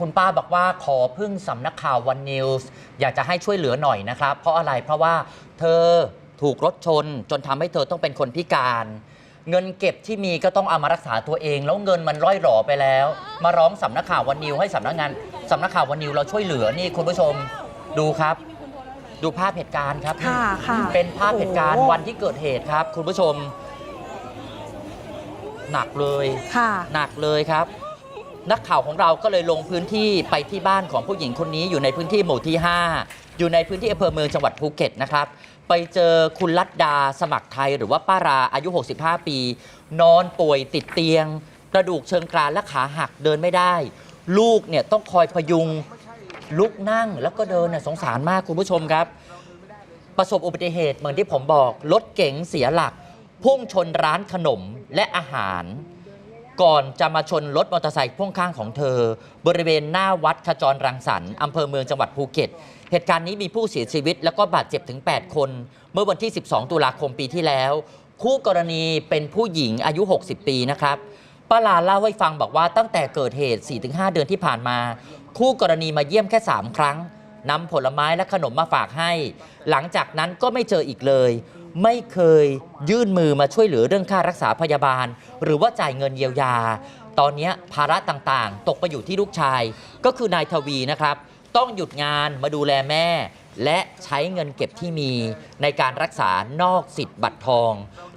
คุณป้าบอกว่าขอพึ่งสำนักข่าววันนิวส์อยากจะให้ช่วยเหลือหน่อยนะครับ เพราะอะไรเพราะว่าเธอถูกรถชน จนทำให้เธอต้องเป็นคนพิการ เงินเก็บที่มีก็ต้องเอามารักษาตัวเอง แล้วเงินมันร่อยหรอไปแล้ว มาร้องสำนักข่าววันนิวให้สำนักงานสำนักข่าววันนิวเราช่วยเหลือนี่คุณผู้ชมดูครับ ดูภาพเหตุการณ์ครับค่ะค่ะ เป็นภาพเหตุการณ์โอ้วันที่เกิดเหตุครับ คุณผู้ชม หนักเลยค่ะ หนักเลยครับ นักข่าวของเราก็เลยลงพื้นที่ไปที่บ้านของผู้หญิงคนนี้อยู่ในพื้นที่หมู่ที่ 5 อยู่ในพื้นที่อำเภอเมืองจังหวัดภูเก็ตนะครับ ไปเจอคุณลัดดาสมัครไทยหรือว่าป้าราอายุ 65 ปี นอนป่วยติดเตียง กระดูกเชิงกรานและขาหักเดินไม่ได้ ลูกเนี่ยต้องคอยพยุงลุกนั่งแล้วก็เดินน่ะสงสารมากคุณผู้ชมครับ ประสบอุบัติเหตุเหมือนที่ผมบอกรถเก๋งเสียหลัก พุ่งชนร้านขนมและอาหาร ก่อนจะมาชนรถมอเตอร์ไซค์พ่วงข้างของเธอ บริเวณหน้าวัดขจรรังสรรค์อำเภอเมืองจังหวัดภูเก็ต เหตุการณ์นี้มีผู้เสียชีวิต แล้วก็บาดเจ็บถึง 8 คน เมื่อวันที่ 12 ตุลาคมปีที่แล้ว คู่กรณีเป็นผู้หญิงอายุ 60 ปีนะครับป้าลาเล่าให้ฟังบอกว่าตั้งแต่เกิดเหตุ 4-5 เดือนที่ผ่านมา คู่กรณีมาเยี่ยมแค่ 3 ครั้งนำผลไม้และขนมมาฝากให้ หลังจากนั้นก็ไม่เจออีกเลย ไม่เคยยื่นมือมาช่วยเหลือเรื่องค่ารักษาพยาบาล หรือว่าจ่ายเงินเยียวยา ตอนนี้ภาระต่างๆ ตกไปอยู่ที่ลูกชาย ก็คือนายทวีนะครับ ต้องหยุดงานมาดูแลแม่ และใช้เงินเก็บที่มีในการรักษานอกสิทธิ์บัตรทอง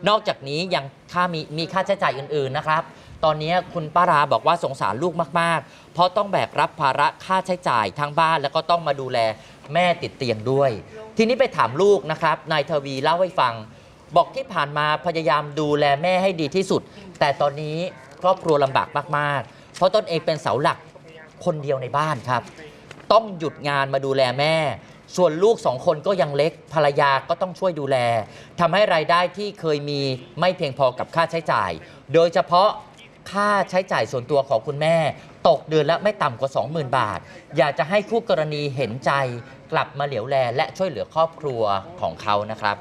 นอกจากนี้ยังค่ามีมีค่าใช้จ่ายอื่นๆนะครับ ตอนนี้คุณป้าราบอกว่าสงสารลูกมาก ๆ เพราะต้องแบกรับภาระค่าใช้จ่ายทั้งบ้าน แล้วก็ต้องมาดูแลแม่ติดเตียงด้วย ทีนี้ไปถามลูกนะครับนายทวีเล่าให้ฟัง บอกที่ผ่านมาพยายามดูแลแม่ให้ดีที่สุด แต่ตอนนี้ครอบครัวลำบากมาก ๆ เพราะตนเองเป็นเสาหลักคนเดียวในบ้านครับ ต้องหยุดงานมาดูแลแม่ ส่วนลูกสองคนก็ยังเล็กภรรยาก็ต้องช่วยดูแลทำให้รายได้ที่เคยมีไม่เพียงพอกับค่าใช้จ่าย โดยเฉพาะ ค่าใช้จ่ายส่วนตัวของคุณแม่ ตกเดือนละไม่ต่ำกว่า 20,000 บาท อยากจะให้คู่กรณีเห็นใจกลับมาเหลียวแล และช่วยเหลือครอบครัวของเขานะครับ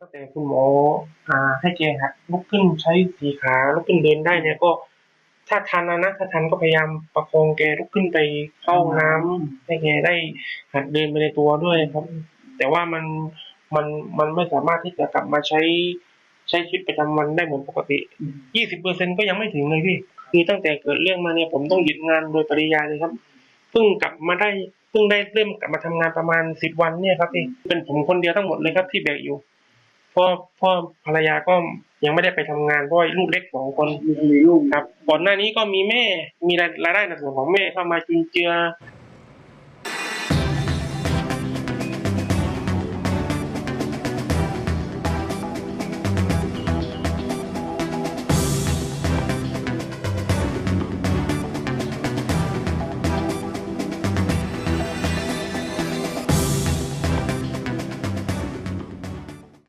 ตั้งแต่คุณหมออ่าให้แกหัดลุกขึ้นใช้สีขาลุกขึ้นเดินได้เนี่ยก็ถ้าทันนะนะถ้าทันก็พยายามประคองแกลุกขึ้นไปเข้าห้องน้ำให้แกได้หัดเดินไปในตัวด้วยครับ แต่ว่ามันมันมันไม่สามารถที่จะกลับมาใช้ ใช้ชีวิตประจำวันได้เหมือนปกติยี่สิบเปอร์เซ็นก็ยังไม่ถึงเลยพี่ คือตั้งแต่เกิดเรื่องมาเนี่ยผมต้องหยุดงานโดยปริยายเลยครับ เพิ่งกลับมาได้ เพิ่งได้เริ่มกลับมาทำงานประมาณสิบวันเนี่ยครับพี่ เป็นผมคนเดียวทั้งหมดเลยครับที่แบกอยู่เพราะเพ่อภรรยาก็ยังไม่ได้ไปทำงานเพราะว่าลูกเล็กสองคนมีลูกครับ ก่อนหน้านี้ก็มีแม่ มีรายรายได้ในส่วนของแม่เข้ามาจุนเจือ